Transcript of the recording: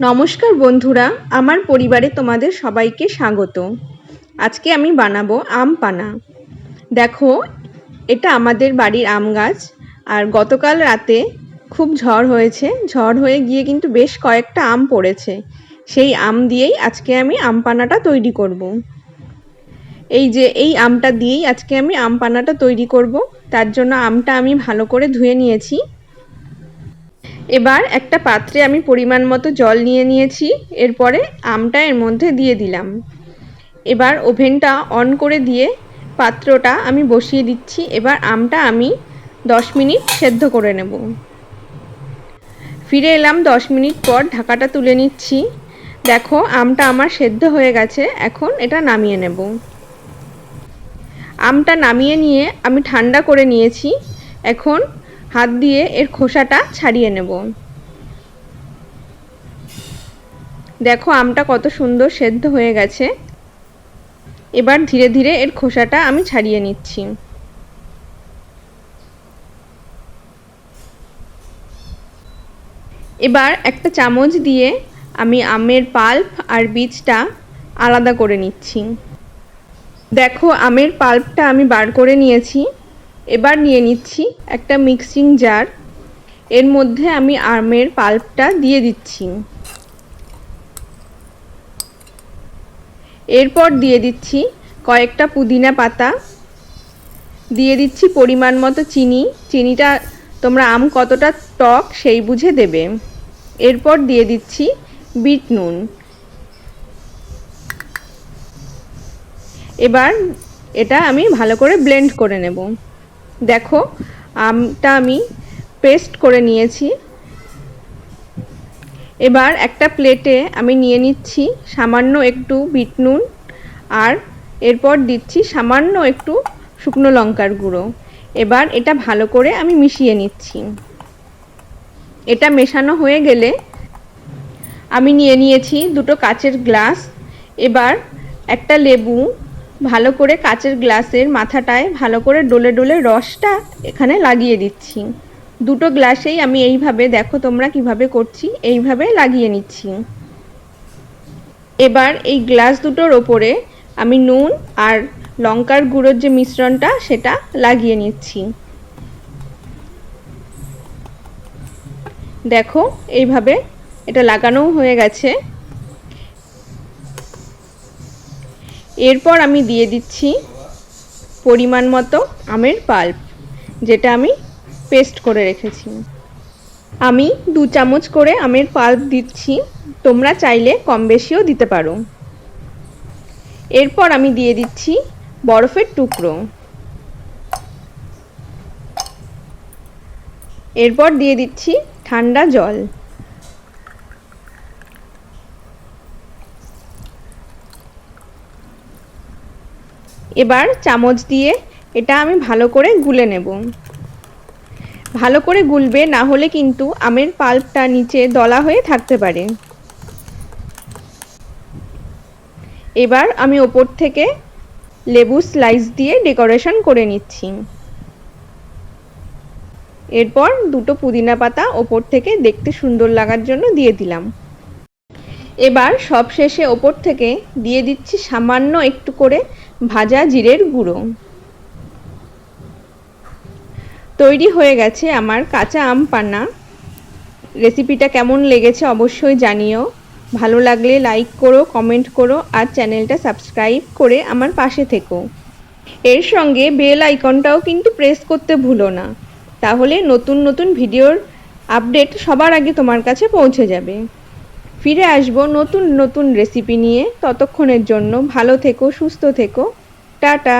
নমস্কার বন্ধুরা, আমার পরিবারে তোমাদের সবাইকে স্বাগত। আজকে আমি বানাবো আম পানা। দেখো, এটা আমাদের বাড়ির আম গাছ, আর গতকাল রাতে খুব ঝড় হয়েছে। ঝড় হয়ে গিয়ে কিন্তু বেশ কয়েকটা আম পড়েছে। সেই আম দিয়েই আজকে আমি আম পানাটা তৈরি করব। এই যে, এই আমটা দিয়েই আজকে আমি আম পানাটা তৈরি করব। তার জন্য আমটা আমি ভালো করে ধুয়ে নিয়েছি। এবার একটা পাত্রে আমি পরিমাণ মতো জল নিয়ে নিয়েছি, এরপরে আমটা এর মধ্যে দিয়ে দিলাম। এবার ওভেনটা অন করে দিয়ে পাত্রটা আমি বসিয়ে দিচ্ছি, এবার আমটা আমি দশ মিনিট সেদ্ধ করে নেব। ফিরে এলাম দশ মিনিট পর ঢাকাটা তুলে নিচ্ছি। দেখো, আমটা আমার সেদ্ধ হয়ে গেছে, এখন এটা নামিয়ে নেব। আমটা নামিয়ে নিয়ে আমি ঠান্ডা করে নিয়েছি, এখন হাত দিয়ে এর খোসাটা ছাড়িয়ে নেব। দেখো আমটা কত সুন্দর সেদ্ধ হয়ে গেছে। এবার ধীরে ধীরে এর খোসাটা আমি ছাড়িয়ে নিচ্ছি। এবার একটা চামচ দিয়ে আমি আমের পাল্প আর বীজটা আলাদা করে নিচ্ছি। দেখো আমের পাল্পটা আমি বার করে নিয়েছি। এবার নিয়ে নিচ্ছি একটা মিক্সিং জার এর মধ্যে আমি আমের পাল্পটা দিয়ে দিচ্ছি। এরপর দিয়ে দিচ্ছি কয়েকটা পুদিনা পাতা। দিয়ে দিচ্ছি পরিমাণ মতো চিনি। চিনিটা, তোমরা আম কতটা টক সেই বুঝে দেবে। এরপর দিয়ে দিচ্ছি বিট নুন। এবার এটা আমি ভালো করে ব্লেন্ড করে নেব। দেখো, আমটা আমি পেস্ট করে নিয়েছি। এবার একটা প্লেটে আমি নিয়ে নিচ্ছি সামান্য একটু বিট নুন আর এরপর দিচ্ছি সামান্য একটু শুকনো লঙ্কার গুঁড়ো। এবার এটা ভালো করে আমি মিশিয়ে নিচ্ছি। এটা মেশানো হয়ে গেলে আমি নিয়ে নিয়েছি দুটো কাচের গ্লাস। এবার একটা লেবু ভালো করে কাচের গ্লাসের মাথাটায় ভালো করে ডলে ডলে রসটা এখানে লাগিয়ে দিচ্ছি। দুটো গ্লাসেই আমি এইভাবে দেখো তোমরা কীভাবে করছি, এইভাবে লাগিয়ে নিচ্ছি। এবার এই গ্লাস দুটোর ওপরে আমি নুন আর লঙ্কার গুঁড়োর যে মিশ্রণটা, সেটা লাগিয়ে নিচ্ছি। দেখো, এইভাবে এটা লাগানোও হয়ে গেছে। এরপর আমি দিয়ে দিচ্ছি পরিমাণ মতো আমের পাল্প, যেটা আমি পেস্ট করে রেখেছি। আমি দু চামচ করে আমের পাল্প দিচ্ছি, তোমরা চাইলে কম বেশিও দিতে পারো। এরপর আমি দিয়ে দিচ্ছি বরফের টুকরো। এরপর দিয়ে দিচ্ছি ঠান্ডা জল। এবার চামচ দিয়ে এটা আমি ভালো করে গুলে নেব। ভালো করে গুলবে না হলে কিন্তু আমের পাল্পটা নিচে দলা হয়ে থাকতে পারে। এবার আমি ওপর থেকে লেবু স্লাইস দিয়ে ডেকোরেশন করে নিচ্ছি। এরপর দুটো পুদিনা পাতা ওপর থেকে দেখতে সুন্দর লাগার জন্য দিয়ে দিলাম। এবার সব শেষে ওপর থেকে দিয়ে দিচ্ছি সামান্য একটু করে ভাজা জিরের গুঁড়ো। তৈরি হয়ে গেছে আমার কাঁচা আম পানা রেসিপিটা কেমন লেগেছে অবশ্যই জানিও। ভালো লাগলে লাইক করো, কমেন্ট করো আর চ্যানেলটা সাবস্ক্রাইব করে আমার পাশে থেকো। এর সঙ্গে বেল আইকনটাও কিন্তু প্রেস করতে ভুলো না। তাহলে নতুন নতুন ভিডিওর আপডেট সবার আগে তোমার কাছে পৌঁছে যাবে। ফিরে আসব নতুন নতুন রেসিপি নিয়ে। ততক্ষণের জন্য ভালো থেকো সুস্থ থেকো। টাটা।